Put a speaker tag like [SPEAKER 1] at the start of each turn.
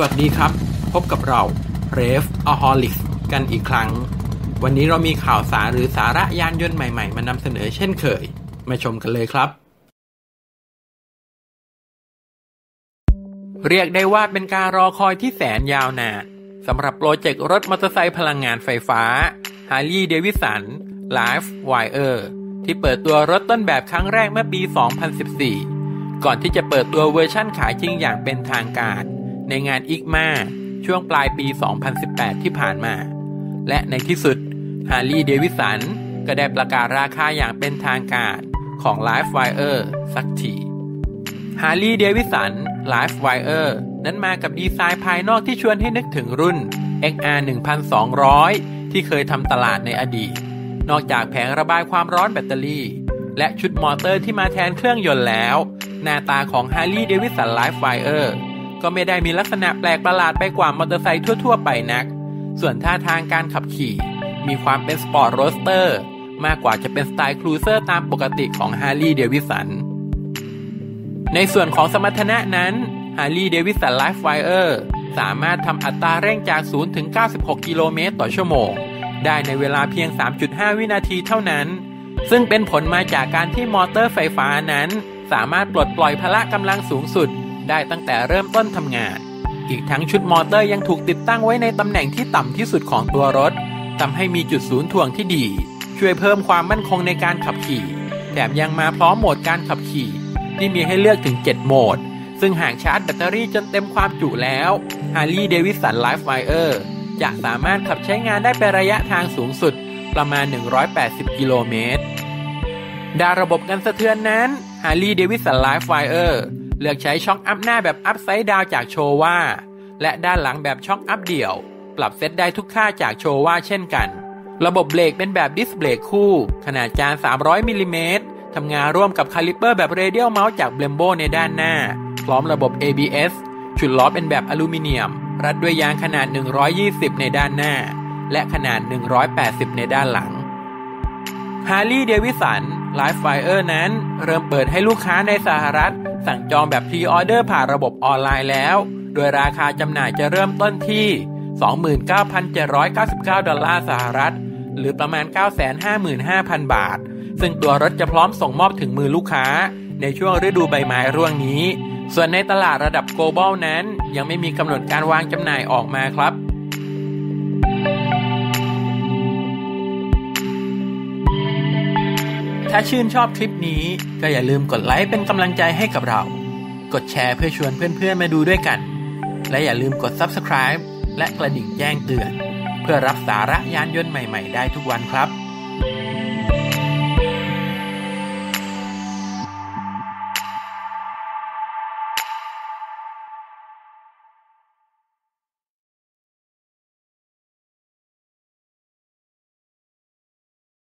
[SPEAKER 1] สวัสดีครับ พบกับเรา r e v a h o l i c กันอีกครั้ง วันนี้เรามีข่าวสารหรือสาระยานยนต์ใหม่ๆ มานำเสนอเช่นเคย มาชมกันเลยครับ เรียกได้ว่าเป็นการรอคอยที่แสนยาวนานสำหรับโปรเจกต์รถมอเตอร์ไซค์พลังงานไฟฟ้า Harley Davidson Live Wire ที่เปิดตัวรถต้นแบบครั้งแรกเมื่อปี 2014 ก่อนที่จะเปิดตัวเวอร์ชั่นขายจริงอย่างเป็นทางการ ในงานอิกมาช่วงปลายปี 2018 ที่ผ่านมา และในที่สุด Harley Davidson ก็ได้ประกาศราคาอย่างเป็นทางการของ Live Wire สักที Harley Davidson Live Wire นั้นมากับดีไซน์ภายนอกที่ชวนให้นึกถึงรุ่น XR 1200 ที่เคยทำตลาดในอดีต นอกจากแผงระบายความร้อนแบตเตอรี่ และชุดมอเตอร์ที่มาแทนเครื่องยนต์แล้ว หน้าตาของ Harley Davidson Live Wire ก็ไม่ได้มีลักษณะแปลกประหลาดไปกว่ามอเตอร์ไซค์ทั่ว ๆ ไปนัก ส่วนท่าทางการขับขี่ มีความเป็นสปอร์ตโรสเตอร์มากกว่าจะเป็นสไตล์ครูเซอร์ตามปกติของ Harley Davidson ในส่วนของสมรรถนะนั้น Harley Davidson Live Wire สามารถทำอัตราเร่งจาก 0 ถึง 96 กิโลเมตรต่อชั่วโมง ได้ในเวลาเพียง 3.5 วินาทีเท่านั้น ซึ่งเป็นผลมาจากการที่มอเตอร์ไฟฟ้านั้น สามารถปลดปล่อยพละกำลังสูงสุด ได้ตั้งแต่เริ่มต้นทำงาน อีกทั้งชุดมอเตอร์ยังถูกติดตั้งไว้ในตำแหน่งที่ต่ำที่สุดของตัวรถทำให้มีจุดศูนย์ถ่วงที่ดี ช่วยเพิ่มความมั่นคงในการขับขี่ แถมยังมาพร้อมโหมดการขับขี่ ที่มีให้เลือกถึง 7 โหมด ซึ่งหากชาร์จแบตเตอรี่จนเต็มความจุแล้ว Harley Davidson Live Wire จะสามารถขับใช้งานได้เป็นระยะทางสูงสุดประมาณ 180 กิโลเมตรดาระบบกันสะเทือนนั้น Harley Davidson Live Wire เลือกใช้ช็อคอัพหน้าแบบอัพไซด์ดาวจากโชว่าและด้านหลังแบบช็อคอัพเดี่ยว ปรับเซตได้ทุกค่าจากโชว่าเช่นกัน ระบบเบรกเป็นแบบดิสเบรกคู่ ขนาดจาน 300มิลลิเมตรทำงานร่วมกับคาลิเปอร์แบบเรเดียลเมาส์จากเบลมโบในด้านหน้า พร้อมระบบ ABS ชุดล้อเป็นแบบอลูมิเนียม รัดด้วยยางขนาด 120 ในด้านหน้า และขนาด 180 ในด้านหลัง Harley Davidson Live Wire นั้น เริ่มเปิดให้ลูกค้าในสหรัฐ สั่งจองแบบพรีออเดอร์ผ่านระบบออนไลน์แล้ว โดยราคาจำหน่ายจะเริ่มต้นที่ 29,799 ดอลลาร์สหรัฐ หรือประมาณ 955,000 บาท ซึ่งตัวรถจะพร้อมส่งมอบถึงมือลูกค้า ในช่วงฤดูใบไม้ร่วงนี้ ส่วนในตลาดระดับ global นั้น ยังไม่มีกำหนดการวางจำหน่ายออกมาครับ ถ้าชื่นชอบคลิปนี้ก็อย่าลืมกดไลค์เป็นกำลังใจให้กับเรา กดแชร์เพื่อชวนเพื่อนๆมาดูด้วยกัน และอย่าลืมกด Subscribe และกระดิ่งแจ้งเตือน เพื่อรับสาระยานยนต์ใหม่ๆได้ทุกวันครับ